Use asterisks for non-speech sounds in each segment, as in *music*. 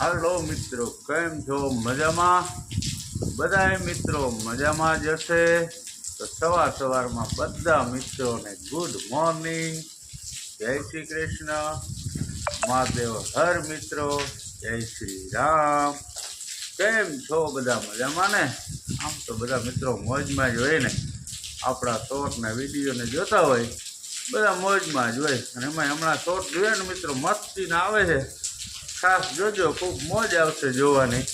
હાલો મિત્રો, કેમ છો? મજામાં? બધાય મિત્રો મજામાં જ હશે? તો સવાર સવારમાં બધા મિત્રોને ગુડ મોર્નિંગ જય શ્રી કૃષ્ણ. મહાદેવ હર મિત્રો. જય શ્રી રામ. કેમ છો બધા મજામાં ને? આમ તો બધા મિત્રો મોજમાં જ હોય ને. આપણા શોર્ટના વિડીયોને જોતા હોય, બધા મોજમાં જ હોય. અને એમાં હમણાં શોર્ટ જોઈએ ને મિત્રો, મસ્તીને આવે છે. ખાસ જોજો, ખૂબ મોજ આવશે જોવાની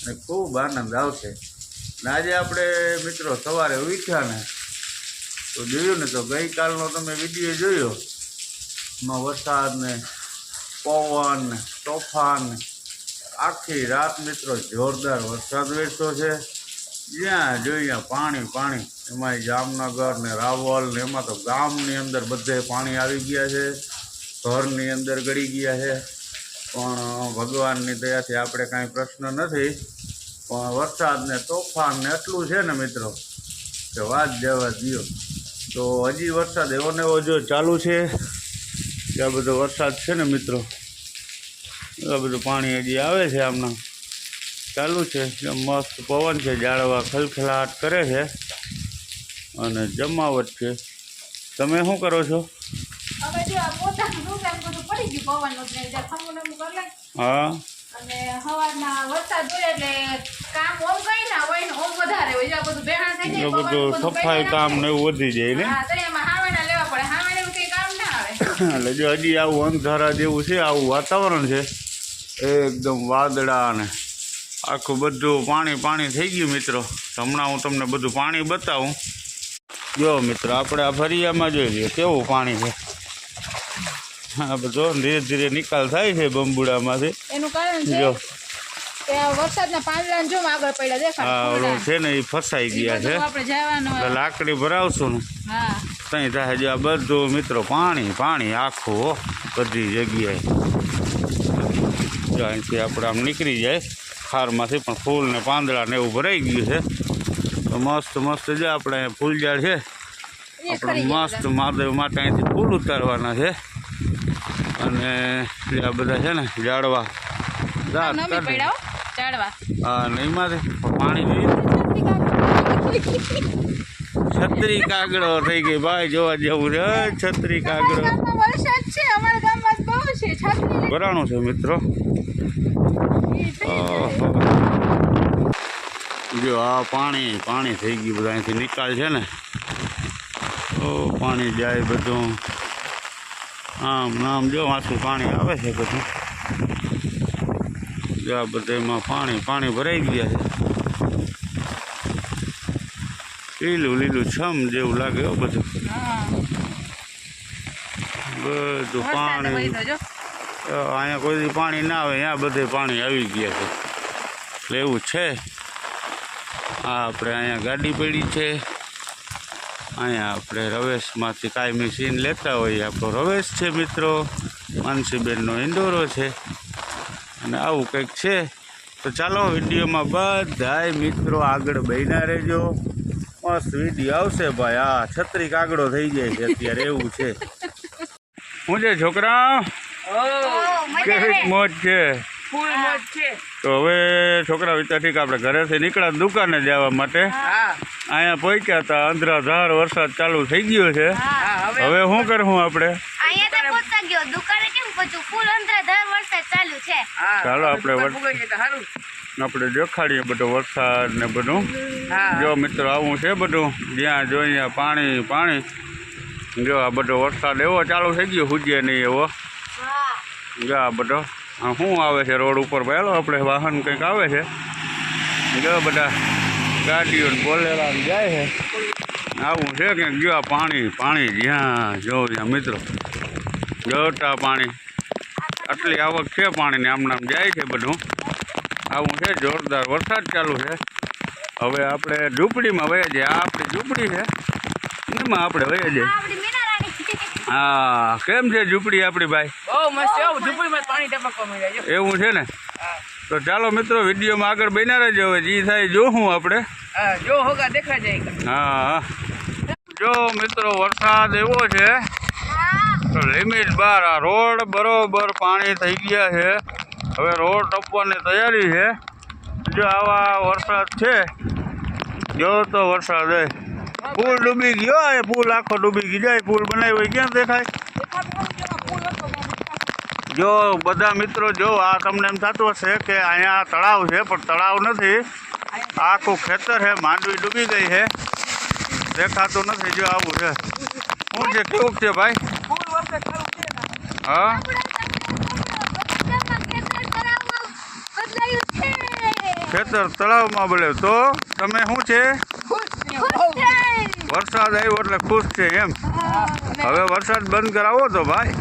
અને ખૂબ આનંદ આવશે. ને આજે આપણે મિત્રો સવારે ઉઠ્યા ને, તો જોયું ને, તો ગઈકાલનો તમે વીડિયો જોયો? એમાં વરસાદ ને પવન ને તોફાન આખી રાત મિત્રો જોરદાર વરસાદ વેચતો છે. જ્યાં જોઈએ પાણી પાણી. એમાં જામનગર ને રાવલ ને એમાં તો ગામની અંદર બધે પાણી આવી ગયા છે, ઘરની અંદર ગળી ગયા છે. પણ ભગવાનની દયાથી આપણે કાંઈ પ્રશ્ન નથી, પણ વરસાદને, તોફાનને એટલું છે ને મિત્રો, કે વાત જવા દો તો હજી વરસાદ એવો ને એવો જો ચાલુ છે, કે આ બધો વરસાદ છે ને મિત્રો, આ બધું પાણી હજી આવે છે આમના. ચાલુ છે મસ્ત પવન છે ઝાડવા ખલખલાટ કરે છે, અને જમાવટ છે. તમે શું કરો છો હવે જો આ પોતાનું નુકસાન બધું પડી જ ને જ્યાં ખમું નમું કરી લે. હા. અને હવારમાં વરસાદ હોય એટલે કામ ઓમ કઈ ના હોય ને ઓમ વધારે હોય. જો બધું બેહાણ થઈ જાય બધું સફાઈ કામ ને એવું વધી જાય ને? હા તો એમાં હાવાના લેવા પડે. હાવાને એવું કઈ કામ ના આવે. એટલે જો હજી આવું અંધારા જેવું છે આવું વાતાવરણ છે એકદમ વાદળા ને આખું બધું પાણી પાણી થઈ ગયું મિત્રો. હમણાં હું તમને બધું પાણી બતાવું. જો મિત્રો આપણે આ ફરિયામાં જોઈ લઈએ કેવું પાણી છે? આ જો ધીરે ધીરે નિકાલ થાય છે બંબુડામાંથી. એનું કારણ જો. કે વરસાદના પાંદડા જો આગળ પડ્યા દેખાય ઓલું છે ને એ ફસાઈ ગયા છે. આપણે જવાનું લાકડી ભરાવશું ને. હા. ત્યાં થાય જો આ બધું મિત્રો પાણી પાણી આખું હો, બધી જગ્યાએ. જો અહીંથી આપણે આમ નીકળી જાય. ખારમાંથી પણ ફૂલ ને પાંદડા ને એવું ભરાઈ ગયું છે. તો મસ્ત મસ્ત જો આપણે ફૂલઝાડ છે. આપણે મસ્ત મહાદેવ માટે અહીંથી ફૂલ ઉતારવાના છે. અને આ બધા છે ને. પડ્યા હો, ઝાડવા હા ને એમાંથી પાણી જોઈએ. છત્રી કાગડો થઈ ગઈ. ભાઈ જોવા જેવું છે. છત્રી કાગડો. ભરાણું છે. મિત્રો. જો આ પાણી પાણી થઈ ગયું. બધા અહીંથી નિકાલ છે ને. ઓ પાણી જાય બધું. આમ નામ જો આખું પાણી આવે છે બધું. જો આ બધામાં પાણી પાણી ભરાઈ ગયા છે. લીલું લીલું છમ જેવું લાગે હો બધું. બધું પાણી. અહીંયા કોઈ પાણી ના આવે અહીંયા બધે પાણી આવી ગયા છે. એટલે એવું છે. આ આપણે અહીંયા ગાડી પડી છે. અહીંયા આપણે રવેશમાંથી કાયમી સીન લેતા હોઈએ. આપણો રવેશ છે મિત્રો. માનસીબેનનો ઇન્ડોરો છે. અને આવું કંઈક છે. તો ચાલો વિડીયોમાં બધાય મિત્રો આગળ બન્યા રહેજો. મસ્ત વીડિયો આવશે ભાઈ. આ છત્રી કાગડો થઈ જાય છે. અત્યારે એવું છે. હું છે છોકરા? કેવી મોજ છે? તો હવે છોકરા વિચાર ઠીક આપણે ઘરેથી નીકળ્યા દુકાને જવા માટે. અહીંયા પહોંચ્યા હતા અંધરાધાર વરસાદ ચાલુ થઈ ગયો છે. હવે હવે શું કરવું આપણે? અહીંયા તો પહોંચતા ગયો. દુકાને કેમ પહોંચ્યું? ફૂલ અંતરા દર વરસાદ ચાલુ છે. હા. ચાલો આપણે આપણે દેખાડીએ બધો વરસાદ ને બધું. જો મિત્રો આવું છે બધું જ્યાં જોઈએ પાણી પાણી. જો આ બધો વરસાદ એવો ચાલુ થઈ ગયો હુજે નહીં એવો. જો આ બધો. આ શું આવે છે? રોડ ઉપર પહેલો આપણે વાહન કંઈક આવે છે? જો બધા ગાડીઓ બોલેલા જાય છે. આવું છે કે જો આ પાણી પાણી જ્યાં જો ત્યાં મિત્રો જોતા પાણી. આટલી આવક છે પાણીની આમ જાય છે બધું. આવું છે, જોરદાર વરસાદ ચાલુ છે. હવે આપણે ઝૂંપડીમાં વહી જઈએ. આ આપણી ઝૂંપડી છે. એમાં આપણે વહી જઈએ. હા કેમ છે ઝૂંપડી આપણી ભાઈ? બહુ મસ્ત. ઝૂંપડીમાં પાણી ટપકવા મળ્યા એવું છે ને? તો ચાલો મિત્રો વિડીયોમાં આગળ બન્યા રહેજો. હવે જે થાય જોશું આપણે. જો હોગા દેખા જાય હા જો મિત્રો વરસાદ એવો છે. તો લિમિટ બાર આ રોડ બરોબર પાણી થઈ ગયા છે. હવે રોડ ટપવાની તૈયારી છે. જો આવા વરસાદ છે જો તો વરસાદ હે પુલ ડૂબી ગયો એ પુલ આખો ડૂબી ગયો. જાય પુલ બનાવ્યો ક્યાં દેખાય? જો બધા મિત્રો, જો આ તમને એમ થતું હશે કે અહીંયા તળાવ છે, પણ તળાવ નથી. આખું ખેતર છે, માંડવી ડૂબી ગઈ છે. દેખાતું નથી જો આવું છે. શું છે, કેવું છે ભાઈ? હા? ખેતર તળાવમાં બોલે તો તમે શું છે. વરસાદ આવ્યો એટલે ખુશ છે એમ. હવે વરસાદ બંધ કરાવો તો ભાઈ.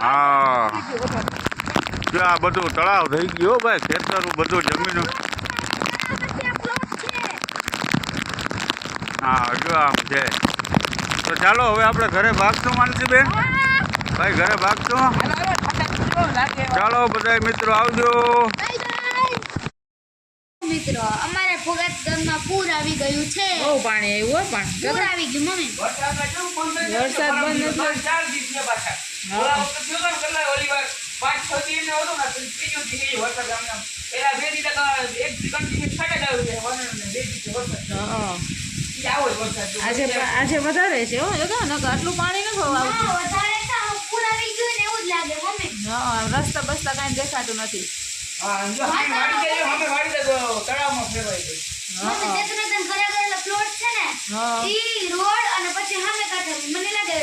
હા. જો આ બધું તળાવ થઈ ગયો ભાઈ, ખેતર બધું જમીન. હા, જો આમ છે. તો ચાલો, હવે આપણે ઘરે ભાગશું માનસીબેન ભાઈ, ઘરે ભાગશું? ચાલો બધા મિત્રો, આવજો. મિત્રો અમારા ભોગાત ગામમાં પૂર આવી ગયું છે. બહુ પાણી આવ્યું હો પણ. પૂર આવી ગયું મમ્મી. વરસાદ બંધ નથી પાંચ છ દી ને હતું ને ત્રીજું દી વરસાદ આમ આમ. પેલા બે દી એક કન્ટિન્યુ છાંટા જ છે વરણ ને બે દી વરસાદ હા. ઈ આવો જ વરસાદ આજે આજે વધારે છે હો આટલું પાણી નથી આવતું. હા, વધારે છે આમ પૂર આવી ગયું ને એવું જ લાગે મમ્મી. હા રસ્તા બસ્તા કાંઈ દેખાતું નથી. હા જો અમે વાડી જઈએ અમે વાડી તો તળાવમાં ફેરવાઈ ગઈ. મમ્મી ચેતનાતન ઘરે ઘરેલા પ્લોટ છે ને હા. ઈ રોડ અને પછી સામે કાંઠે મને લાગે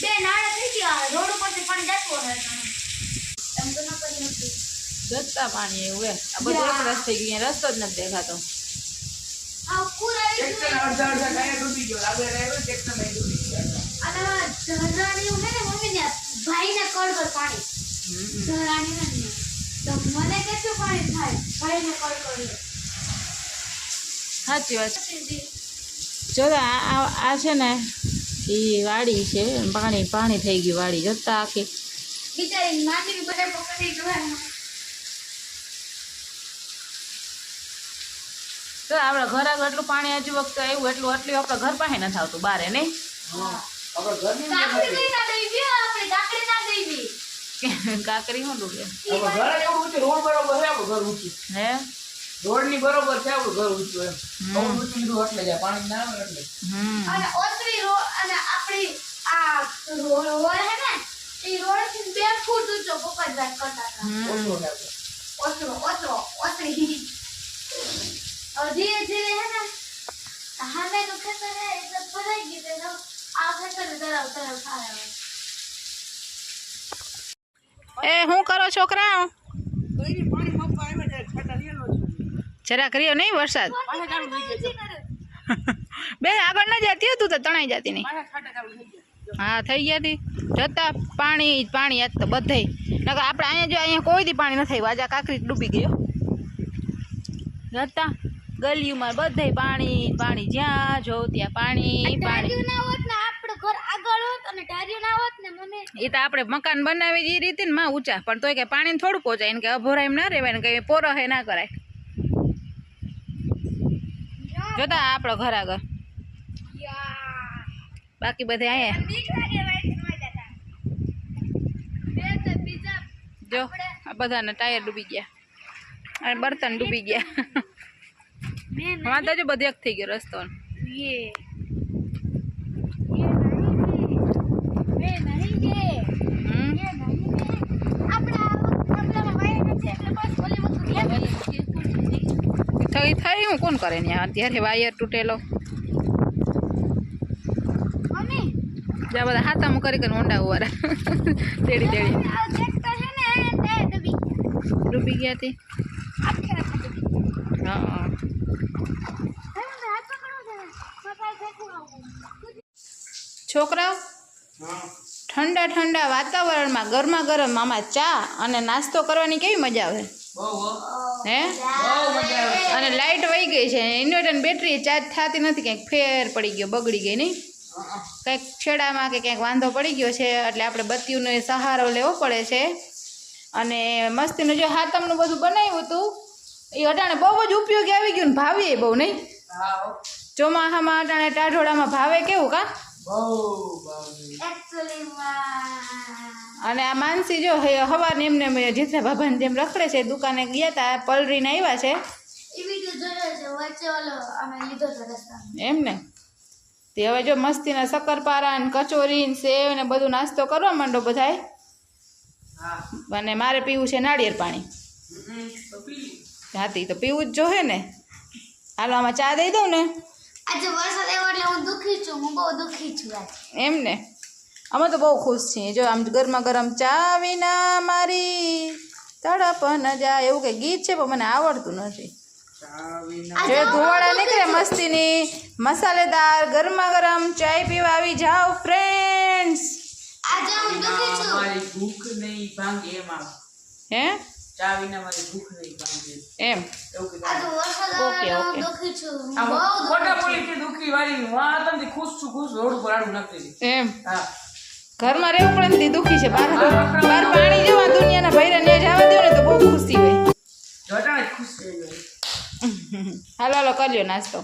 બે નાળા થઈ ગયા રોડ ઉપરથી પાણી જતું હશે એમ તો ન કરી નથી જતા પાણી એવું હે આ બધું એક રસ થઈ ગયું રસ્તો જ નથી દેખાતો. આ પૂર આવી ટ્રેક્ટર ગયું અડધા અડધા ટાયર ડૂબી ગયો આગળ આવ્યો ટ્રેક્ટર નહીં ડૂબી ગયો. અને ઝરણાની એવું ને મમ્મી ને ભાઈને કળ પર પાણી. ઝરણાની નથી તો મને કેટલું પાણી થાય. ભાઈને કોલ કર્યો સાચી વાત. જો આ આ- આ છે ને એ વાડી છે પાણી પાણી થઈ ગયું વાડી. જોતા આખી. તો આપણા ઘર આગળ એટલું પાણી હજુ વખતે આવ્યું એટલું એટલું આપણા ઘર પાસે નથી આવતું બારે નહીં? *laughs* કાકરી શું ડૂબે ઘર એવું ઊંચું રોડ બરોબર છે આપણું ઘર ઊંચું. હે? રોડની બરોબર છે આપણું ઘર ઊંચું એમ. બહુ ઊંચું લીધું એટલે જાય પાણી ના આવે એટલે. અને ઓતરી રોડ અને આપણી આ રોડ હોય હે ને એ રોડથી બે ફૂટ ઊંચો પપ્પા જાય વાત કરતા હતા. ઓસરો ઓસરો ઓસરી. હવે ધીરે ધીરે હે ને હામે નું ખેતર હે એટલે ભરાઈ ગયું તો આ ખેતર તરાવ થાય હવે એ શું કરો છોકરા જરાક રહ્યો નહીં વરસાદ? બે આગળ ન જતી હતું તો તણાઈ જતી નહીં. હા થઈ ગયા હતી જતા પાણી જ પાણી આજ તો બધે. નકર આપણે અહીંયા જો અહીંયા કોઈ દી પાણી ન વાજા કાંકરી ડૂબી ગયો જતા ગલીમાં બધે પાણી પાણી જ્યાં જો ત્યાં પાણી પાણી. એ તો આપણે મકાન બનાવી એ રીતે ને માં ઊંચા. પણ તોય કે પાણી થોડું પહોંચાય એને કે અભોરાય એમ ના રહેવાય ને કે પોરો હે ના કરાય. જોતા આપણો ઘર આગળ. બાકી બધે અહીંયા જો આ બધાના ટાયર ડૂબી ગયા. અને બર્તન ડૂબી ગયા. વાંધા જો બધું એક થઈ ગયો રસ્તો. ये થઈ થઈ હું કોણ કરે ને અત્યારે વાયર તૂટેલો. મમ્મી. જ્યાં બધા હાથામાં કરી કરીને ઊંડા ઉવારા. તેડી તેડી. આ ટ્રેક્ટર છે ને તે ડૂબી ગયા. તી? હતી હા ગયા. હવે હાથ પકડો છે પપ્પા ફેંકું આવું. છોકરાઓ? ઠંડા ઠંડા વાતાવરણમાં ગરમા ગરમ આમાં ચા અને નાસ્તો કરવાની કેવી મજા આવે? હો. અને લાઇટ વહી ગઈ છે. ઇન્વર્ટર બેટરી ચાર્જ થતી નથી કંઈક ફેર પડી ગયો બગડી ગઈ નહીં? કંઈક છેડામાં કે ક્યાંક વાંધો પડી ગયો છે એટલે આપણે બત્તીઓનો સહારો લેવો પડે છે. અને મસ્તીનું જો હાતમનું બધું બનાવ્યું હતું એ અટાણે બહુ જ ઉપયોગી આવી ગયું ને ભાવે બહુ નહીં? ચોમાસામાં અટાણે ટાઢોળામાં ભાવે કેવું કા? અને આ માનસી જો હવાર એમને જીતને જેઠા બાબાને જેમ રખડે છે દુકાને ગયા હતા પલરીને આવ્યા છે. એમ ને? તે હવે જો મસ્તીના શક્કરપારા ને કચોરી ને સેવ ને બધું નાસ્તો કરવા માંડો બધાય? હા. અને મારે પીવું છે નાળિયેર પાણી. હાથી તો પીવું જ જોહે ને. હાલો આમાં ચા દઈ દઉં ને? આજે વરસાદ આવ્યો એટલે હું દુઃખી છું હું બહુ દુઃખી છું આજ. એમ ને અમે તો બહુ ખુશ છીએ. જો આમ ગરમા ગરમ ચા વિના મારી તડપ ન જાય. એવું કંઈ ગીત છે પણ મને આવડતું નથી. જો ધુવાડા નીકળે મસ્તીની મસાલેદાર ગરમા ગરમ ચાય પીવા આવી જાઓ ફ્રેન્ડ્સ આજે હું દુઃખી છું. મારી ભૂખ નહીં ભાંગે એમાં. હે? ચા વિના મારી ભૂખ નહીં ભાંગે. એમ? Okay, okay. ખોટા દુઃખી વાળી તમને ખુશ છું ખુશ રોડ આડું એમ? હા. ઘરમાં રહેવું પડે ને દુઃખી છે. બહાર બહાર પાણી જવા દુનિયાના ભાઈ ને જવા દો ને તો બહુ ખુશી હોય. જટાણે ખુશ થઈ ગયો હાલો હાલો કરજો નાસ્તો.